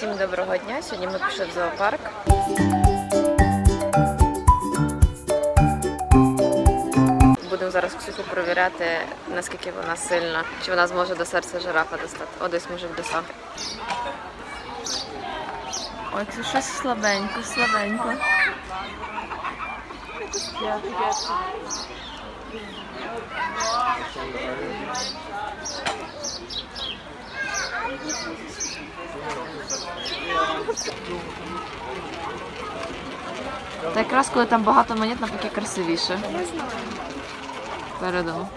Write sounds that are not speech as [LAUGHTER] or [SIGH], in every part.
Всім доброго дня. Сьогодні ми пішли в зоопарк. Будемо зараз Ксюху перевіряти, наскільки вона сильна, чи вона зможе до серця жирафа достати. О, десь мужик достав. Ой, це щось слабенько, слабенько. Та якраз коли там багато монет, навпаки красивіше. Передом.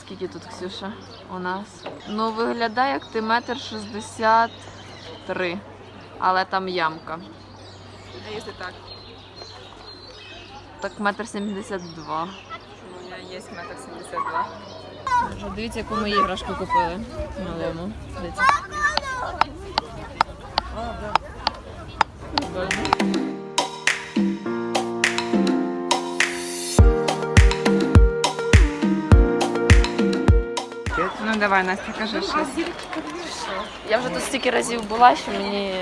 Скільки тут, Ксюша, у нас? Ну, виглядає, як ти метр шістдесят три. Але там ямка. А если так? Так метр сімдесят два. У меня есть метр семьдесят два. Дивіться, яку ми іграшку купили малому. Дивіться. Ну давай, Настя, кажи щось. Я вже тут стільки разів була, що мені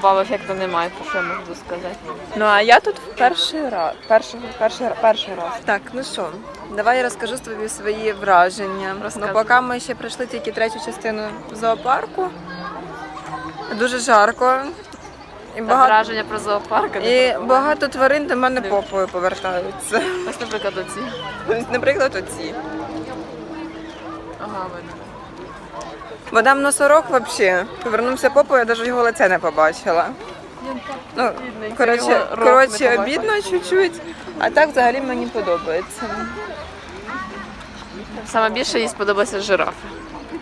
вау-ефекту немає, про що я можу сказати. Ну а я тут в перший раз. Перший, перший, перший раз. Так, ну що, давай я розкажу тобі свої враження. Ну, поки ми ще пройшли тільки третю частину зоопарку. Дуже жарко. І Та багато, враження про зоопарк. і багато тварин до мене попою повертаються. Ось, наприклад, оці. Наприклад, оці. Ага, видно. Мадам носорог взагалі повернувся попою, я навіть його лице не побачила. Ну, коротше, коротше обідно чуть-чуть, а так взагалі мені подобається. Саме більше їй сподобався жираф.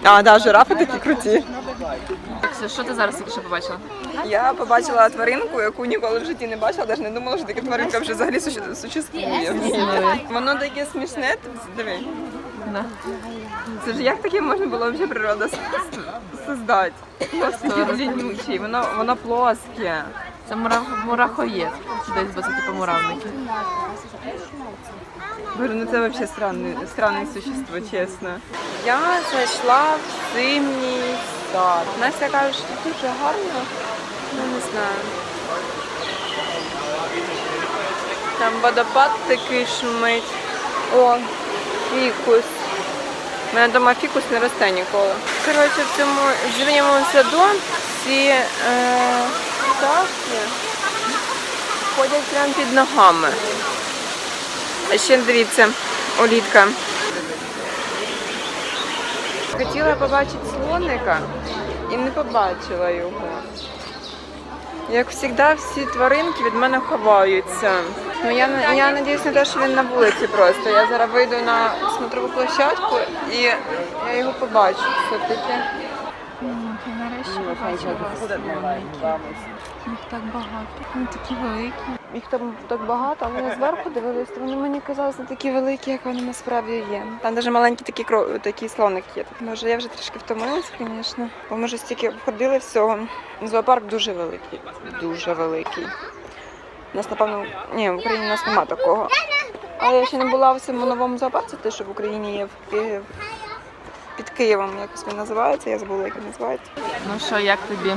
А, да, жирафи такі круті. Ксю, що ти зараз тільки що побачила? Я побачила тваринку, яку ніколи в житті не бачила, навіть не думала, що така тваринка вже взагалі суще- существує. Воно таке смішне, ти диви. Це ж як таке можна було взагалі природа создати? Просто длиннючий, воно, воно плоске. Це мурах... мурахоєд. Десь, бо це типу муравники. Боже, ну це взагалі странне, странне существо, чесно. Я зайшла в зимній сад. Настя каже, що тут дуже гарно. Ну не знаю. Там водопад такий шумить. О, фікус. У мене вдома фікус не росте ніколи. Коротше, в цьому зимньому саду ці е, ходять прямо під ногами. А ще дивіться, олітка. Хотіла побачити слоника і не побачила його. Як завжди, всі тваринки від мене ховаються. Ну я я надіюсь на те, що він на вулиці просто. Я зараз вийду на смотрову площадку і я його побачу все-таки. Нарешті побачила. Їх так багато. Вони такі великі. Їх там так багато, але вони зверху дивились, то вони мені казалися не такі великі, як вони насправді є. Там навіть маленький такий кро... такий слоник є. Може, я вже трішки втомилась, звісно. Бо ми вже стільки обходили всього. Зоопарк дуже великий. Дуже великий. У нас, напевно, ні, в Україні нас нема такого. Але я ще не була в цьому новому зоопарку, те, що в Україні є в Києві. Під Києвом якось він називається, я забула, як він називається. Ну що, як тобі?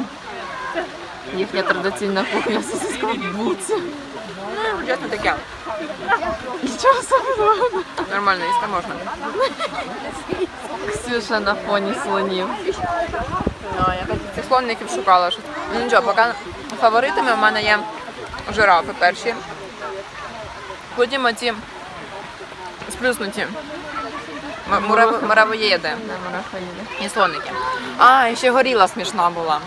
Їхня традиційна кухня сосиска в. Ну, чесно таке. Нічого собі. Нормально, їсти можна. Ксюша на фоні слонів. Ну, я так цих слонників шукала. Ну нічого, поки фаворитами в мене є жирафи перші. Потім оці сплюснуті. Муравоєди і слоники. А, і ще горіла смішна була.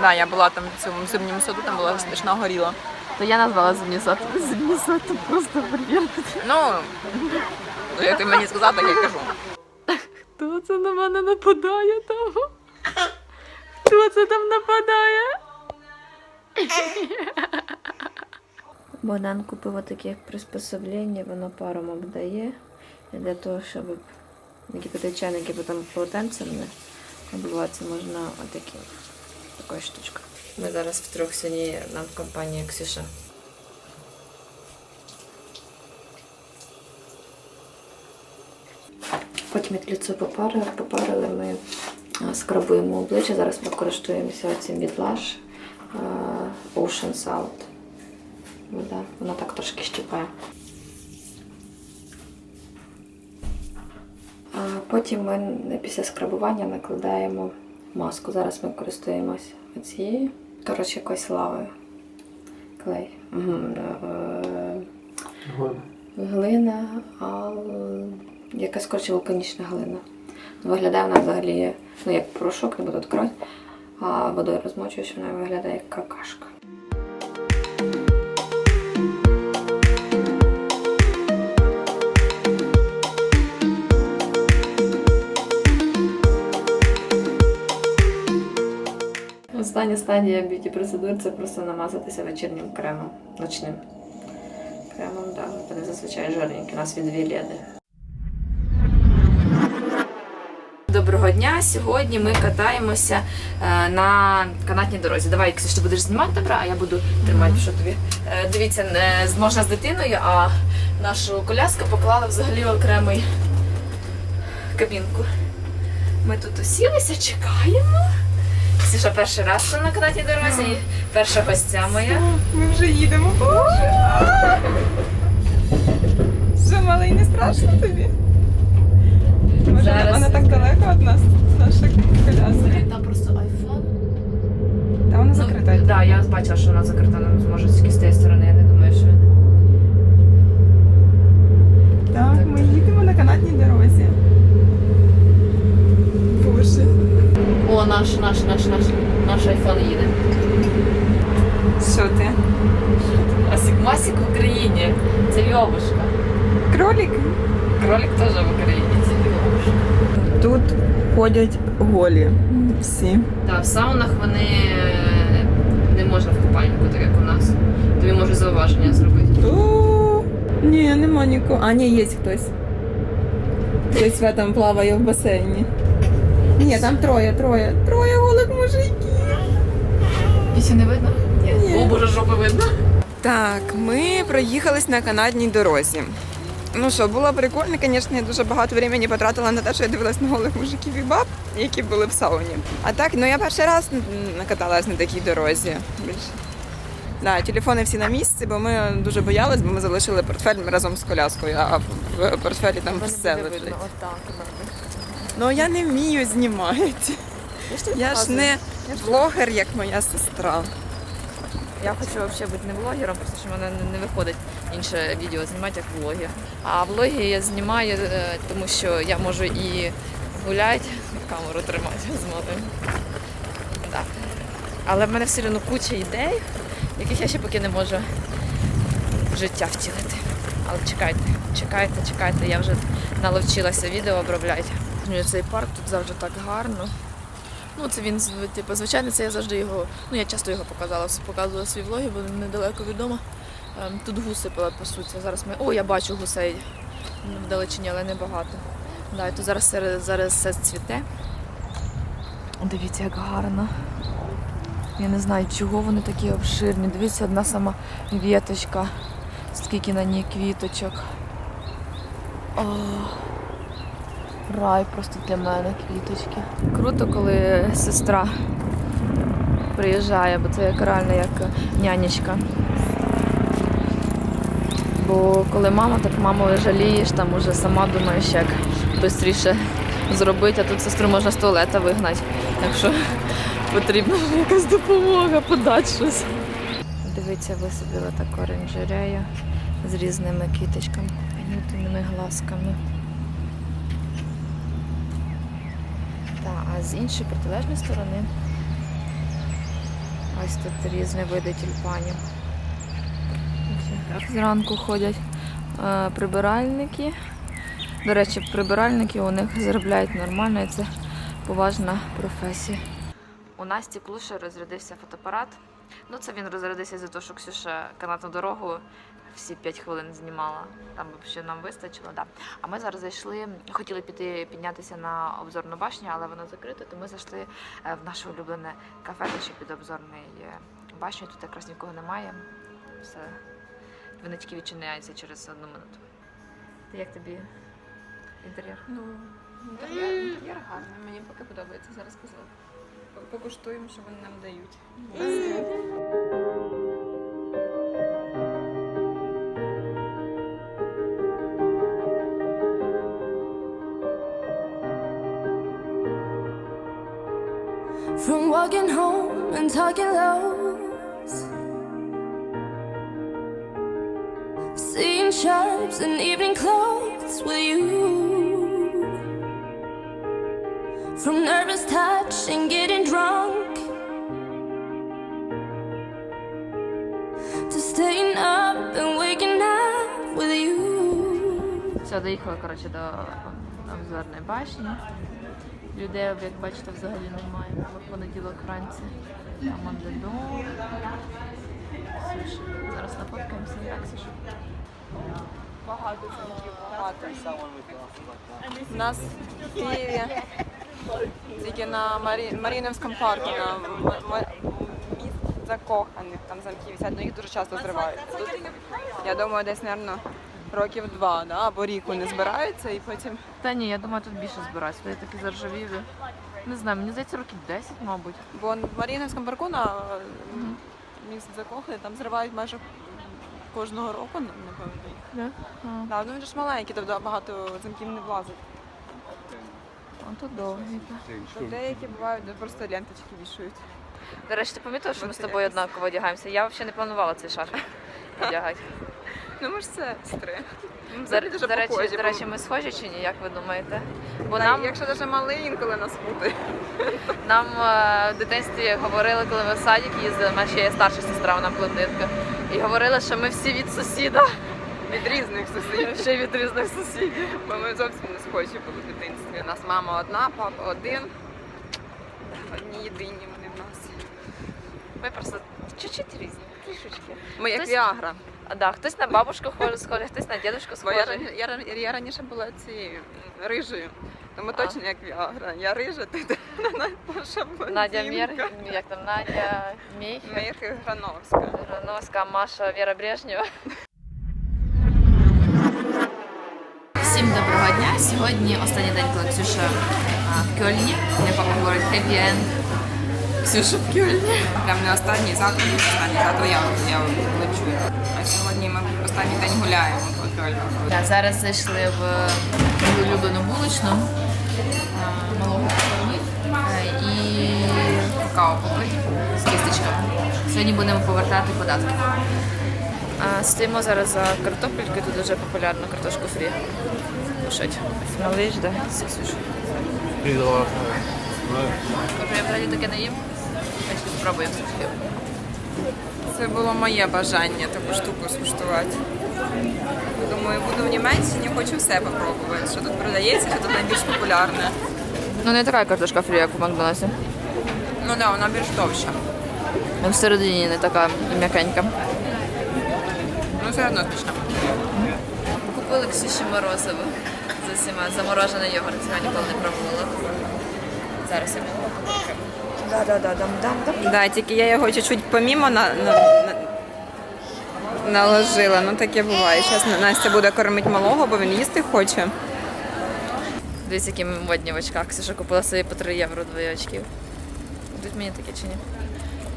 Да, я була там в цьому зимньому саду, там була смішна горіла. То я назвала зімнісад. Зімнісад це просто бред. Ну, як ти мені сказав, так я кажу. Хто це на мене нападає там? Хто це там нападає? Богдан купив таке приспособлення, воно паром обдає. Для того, щоб якісь чайники потім полотенцем не обливатися, можна отакі така штучка. Ми зараз втрьох сьогодні нам в компанії Ксюша. Потім від ліцо попарили, попарили ми скрабуємо обличчя, зараз ми користуємося цим від Ocean Salt. Вода. Вона так трошки щипає. А потім ми після скрабування накладаємо маску. Зараз ми користуємося цією. Коротше, якоюсь лавою. Клей. Угу. Глина, а якась коротше вулканічна глина. Виглядає вона взагалі ну, як порошок, не буду відкривати, а водою розмочуєш, вона виглядає як какашка. Остання стадія б'юті процедур це просто намазатися вечірнім кремом, ночним кремом, да. Вони зазвичай жирненькі, у нас від Вілєди. Доброго дня! Сьогодні ми катаємося е, на канатній дорозі. Давай, Ксюш, ти будеш знімати добре, а я буду тримати, що тобі. Е, дивіться, можна з дитиною, а нашу коляску поклали взагалі в окремий кабінку. Ми тут усілися, чекаємо. Ксюша перший раз на канатній дорозі, і перша гостя моя. Ми вже їдемо. Боже! Що, малий, не страшно тобі? Може, Зараз. вона так далеко від нас, наша коляска. Там просто айфон. Та вона закрита. Так, да, я бачила, що вона закрита, не зможе тільки з тієї сторони, я не думаю, що. Так, ми їдемо на канатній дорозі. Боже. О, наш, наш, наш, наш, наш айфон їде. Що ти? Масік, Масік в Україні. Це Льовушка. Кролик? Кролик теж в Україні. Тут ходять голі. Всі. Так, в саунах вони е, не можна в купальнику, так як у нас. Тобі можуть зауваження зробити. О, ні, нема нікого. А, ні, є хтось. Хтось в этом плаває в басейні. Ні, там троє, троє. Троє голих мужиків. Пісі не видно? Ні. О, боже, жопи видно. Так, ми проїхались на канатній дорозі. Ну що, було прикольно, звісно, я дуже багато времени потратила на те, що я дивилась на голих мужиків і баб, які були в сауні. А так, ну я перший раз накаталась на такій дорозі. Да, телефони всі на місці, бо ми дуже боялись, бо ми залишили портфель разом з коляскою, а в портфелі там все лежить. Отак. Ну я не вмію знімати. Я ж не блогер, як моя сестра. Я хочу взагалі бути не блогером, просто що в мене не- виходить інше відео знімати як влоги. А влоги я знімаю, е, тому що я можу і гуляти, камеру тримати з модем. Да. Але в мене все одно куча ідей, яких я ще поки не можу в життя втілити. Але чекайте, чекайте, чекайте, я вже наловчилася відео обробляти. Цей парк тут завжди так гарно. Ну, це він, типу, звичайно, це я завжди його. Ну, я часто його показала, показувала свої влоги, бо недалеко відомо. Ем, Тут гуси пасуться. Зараз ми. О, я бачу гусей в далечині, але не багато. Да, і тут зараз, зараз все цвіте. Дивіться, як гарно. Я не знаю, чого вони такі обширні. Дивіться, одна сама віточка, скільки на ній квіточок. О, рай просто для мене квіточки. Круто, коли сестра приїжджає, бо це як реально як нянечка. Бо коли мама, так маму жалієш, там уже сама думаєш, як швидше зробити, а тут сестру можна з туалета вигнати. Так що потрібна якась допомога, подати щось. Дивіться, висадила так оранжерею з різними квіточками, пенютиними глазками. Так, з іншої протилежної сторони ось тут різні види тюльпанів. Зранку ходять е, прибиральники. До речі, прибиральники у них заробляють нормально, і це поважна професія. У Насті Клуша розрядився фотоапарат. Ну, це він розрядився за те, що Ксюша канатну дорогу всі 5 хвилин знімала. Там взагалі нам вистачило. Да. А ми зараз зайшли, хотіли піти піднятися на обзорну башню, але воно закрите, то ми зайшли е, в наше улюблене кафе, що під обзорною башнею. Тут якраз нікого немає. Все. Тільки відчиняються через одну минуту. Як тобі інтер'єр? Ну, Інтер'єр, інтер'єр гарний, мені поки подобається. Зараз позвоню. Покуштуємо, що вони нам дають. From walking home and talking lows. Seeing sharps in evening clothes with you. From nervous touch and getting drunk. To staying up and waking up with you. Все, доїхали коротше, до обзорної башні. Людей, як бачите, взагалі немає. В понеділок вранці. Там андедом. Суші. Зараз нафоткаємося, як Суші. Багато замків, багато. У нас в Києві тільки на Марі... Маріїнівському парку, на м- м- міст закоханих, там замки висять, ну їх дуже часто зривають. Тут, я думаю, десь, мабуть, років два, да? або рік вони збираються і потім Та ні, я думаю, тут більше збираються. Вони такі заржавілі. Не знаю, мені здається, років 10, мабуть. Бо в Маріїнівському парку на міст закоханий, там зривають майже кожного року, напевно. їх. Да? А, Да, ну він же ж маленький, тобто багато замків не влазить. а тут довгі. То деякі бувають, де просто ленточки вішають. До речі, ти помітила, що ми з тобою однаково одягаємося? Я взагалі не планувала цей шарф одягати. Ну ми ж сестри. Ми До, дуже до, речі, похожі, до бо- речі, ми схожі чи ні, як ви думаєте? Бо Та, нам, Якщо навіть малий інколи нас путає. нам е, в дитинстві говорили, коли ми в садик їздили, в мене ще є старша сестра, вона блондинка, і говорили, що ми всі від сусіда, Від різних сусідів. ще й від різних сусідів. Бо ми зовсім не схожі були в дитинстві. У нас мама одна, папа один. Одні єдині вони в нас. Ми просто чуть-чуть різні, трішечки. Ми як Хтось- Віагра. А, да, хтось на бабушку схожий, хтось на дідушку Бо я, схожий. рані- я, я раніше була цією м, рижею. Тому точно як Віагра. Я рижа, ти [LAUGHS] наша Надя Мєр, як там, Надя Мейх, Мейх Грановська. Грановська, Маша, Віра Брежнєва. Всім доброго дня. Сьогодні останній день, коли Ксюша а, в Кьольні. Не папа говорить happy end. Ксюша в Кьольні. Прям не останній завтра, не останній завтра я, я лечу. А сьогодні ми останній день гуляємо по Кьольну. Так, зараз зайшли в мою улюблену булочну малого Кьольні і какао попити з кісточками. Сьогодні будемо повертати податки. Стоїмо зараз за картопелькою, тут дуже популярно картошку фрі. Кушать. Малиш, да? З Ксюшею. Я взагалі таке не їм. Спробуємо все Це було моє бажання таку штуку скуштувати. Думаю, буду в Німеччині, хочу все попробувати. Що тут продається, що тут найбільш популярне. Ну не така картошка фрі, як у Макдональдсі. Ну так, да, вона більш довша. Всередині не така м'якенька. Ну все одно смачно. Купили Ксюші морозиво з усіма. Заморожений йогурт, цього ніколи не пробувала. Зараз я Да, да, да, дам, дам, дам. Да, тільки я його чуть-чуть помімо на, на, на, наложила. Ну таке буває. Зараз Настя буде кормити малого, бо він їсти хоче. Дивіться, які ми модні в очках. Ксюша купила собі по 3 євро двоє очків. Будуть мені такі чи ні?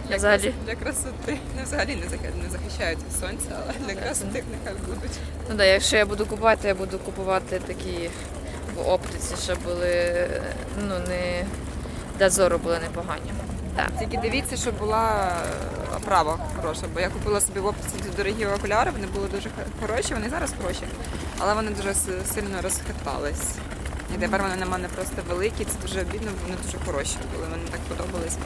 Я взагалі. Для красоти. Не взагалі не, захи- не захищають від сонця, але для красоти нехай будуть. Ну да, якщо я буду купувати, я буду купувати такі в оптиці, щоб були ну не для зору були непогані. Так. Тільки дивіться, щоб була е, оправа хороша, бо я купила собі в оптиці дорогі окуляри, вони були дуже хороші, вони зараз хороші, але вони дуже сильно розхитались. І тепер вони на мене просто великі, це дуже обідно, бо вони дуже хороші були, мені так подобались.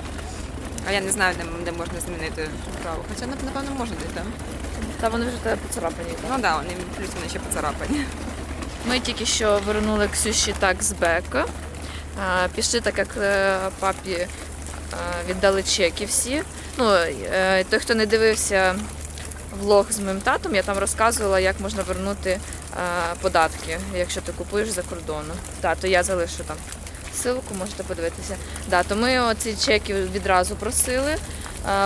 А я не знаю, де, де можна змінити оправу. Хоча напевно можна десь там. Та вони вже тебе поцарапані. Ну так, да, вони плюс вони ще поцарапані. Ми тільки що вернули Ксюші так з бека. Пішли, так як е, папі віддали чеки всі. Ну, е, той, хто не дивився влог з моїм татом, я там розказувала, як можна вернути е, податки, якщо ти купуєш за кордону. Так, то я залишу там ссылку, можете подивитися. Да, то ми оці чеки відразу просили е,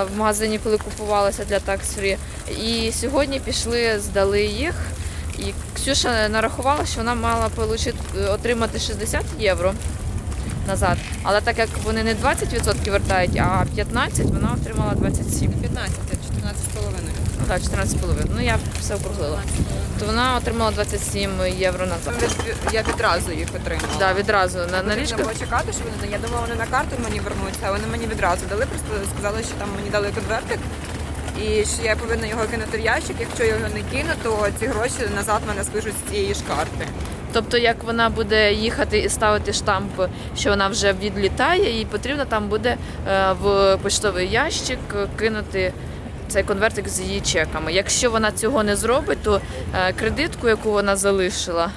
в магазині, коли купувалися для Free. І сьогодні пішли, здали їх. І Ксюша нарахувала, що вона мала отримати 60 євро назад. Але так як вони не 20% вертають, а 15, вона отримала 27. 15, 14 з половиною. Ну так, 14,5. Ну я все округлила. То вона отримала 27 євро назад. Я відразу їх отримала. Да, відразу на, на Потрібно було чекати, що вони я думала, вони на карту мені вернуться, а вони мені відразу дали, просто сказали, що там мені дали конвертик. І що я повинна його кинути в ящик. Якщо я його не кину, то ці гроші назад мене спишуть з цієї ж карти. Тобто, як вона буде їхати і ставити штамп, що вона вже відлітає, їй потрібно там буде е, в почтовий ящик кинути цей конвертик з її чеками. Якщо вона цього не зробить, то е, кредитку, яку вона залишила,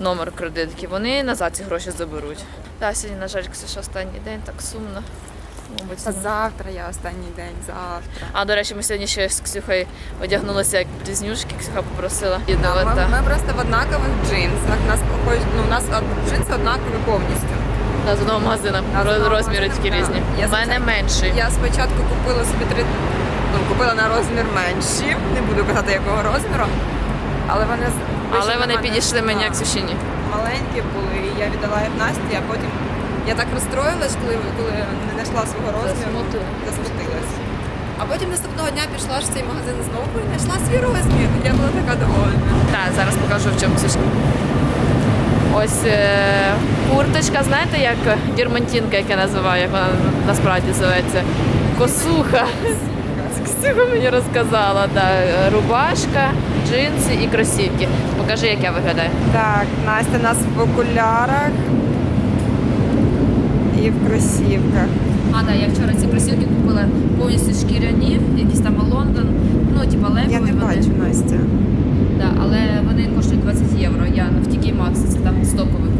номер кредитки, вони назад ці гроші заберуть. Так, сьогодні, на жаль, Ксюша, останній день, так сумно. Та завтра я останній день, завтра. А до речі, ми сьогодні ще з Ксюхою одягнулися як близнюшки. Ксюха попросила Да, ми, ми просто в однакових джинсах. Нас ну, у нас джинси однакові повністю. Да, з одного одного Розміри тільки різні. Я У мене спочатку- менший. Я спочатку купила собі три, ну, купила на розмір менші, не буду казати якого розміру. Але вони Але вони мене, підійшли мені як Ксюшині. маленькі були, і я віддала їх Насті, а потім я так розстроїлась, коли, коли не знайшла свого розміру. Засмутила. Засмутилась. А потім наступного дня пішла ж в цей магазин знову і знайшла свій розмір. Я була така довольна. Так, зараз покажу в чому Ксюшка. Ось е, курточка, знаєте, як дірмантінка, як я називаю, як вона насправді зветься. Косуха. Ксюха мені розказала. Да. Рубашка, джинси і кросівки. Покажи, як я виглядаю. Так, Настя у нас в окулярах і в кросівках. А, так, я вчора ці кросівки купила повністю шкіряні, якісь там Лондон, ну, типа лепові. Я не вони. бачу Настя. Да, але вони коштують 20 євро. Я в TK Maxx, це там стоковий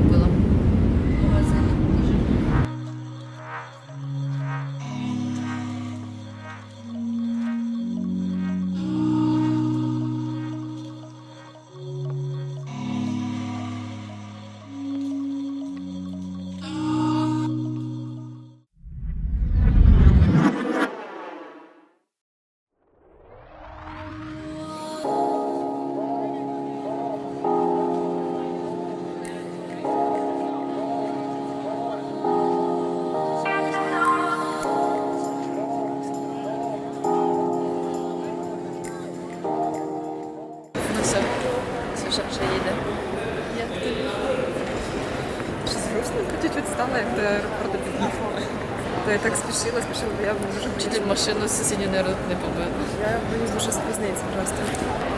машину сусідню не, не побила. Я боюсь дуже спізнитися просто.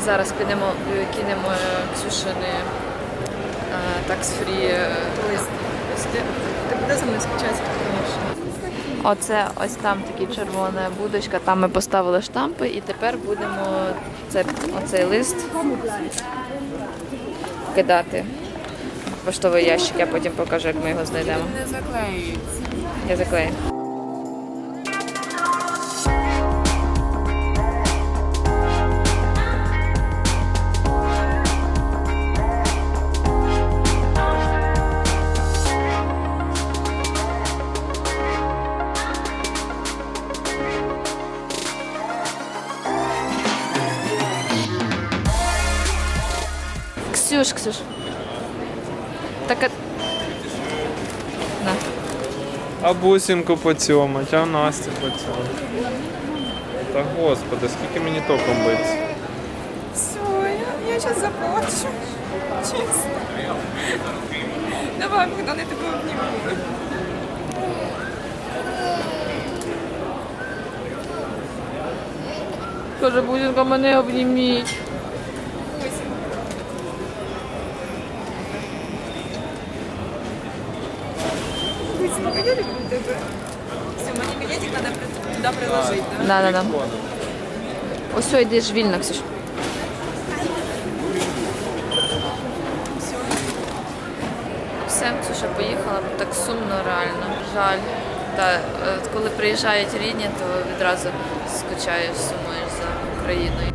Зараз підемо, е, кинемо е, Ксюшини такс-фрі листи. Ти буде за мною скучати? Оце ось там такі червона будочка. Там ми поставили штампи і тепер будемо це, оцей лист кидати в поштовий ящик. Я потім покажу, як ми його знайдемо. Не заклеюється. Я заклею. Ксюш, Ксюш. Так, а- на. А бусинку поцьомать, а Настю поцьомать. Та господи, скільки мені током биться. Все, я, я зараз заплачу. Чесно. Давай, Богдан, я тебе обніму. Каже, Бузінка, мене обніміть. Бусинка, я люблю тебе. Все, мені білетик треба туди приложити. да? Да, да, да. Ось все, йдеш вільно, Ксюш. Все, Ксюша поїхала, так сумно реально. Жаль. Та, е, коли приїжджають рідні, то відразу скучаєш, сумуєш за Україною.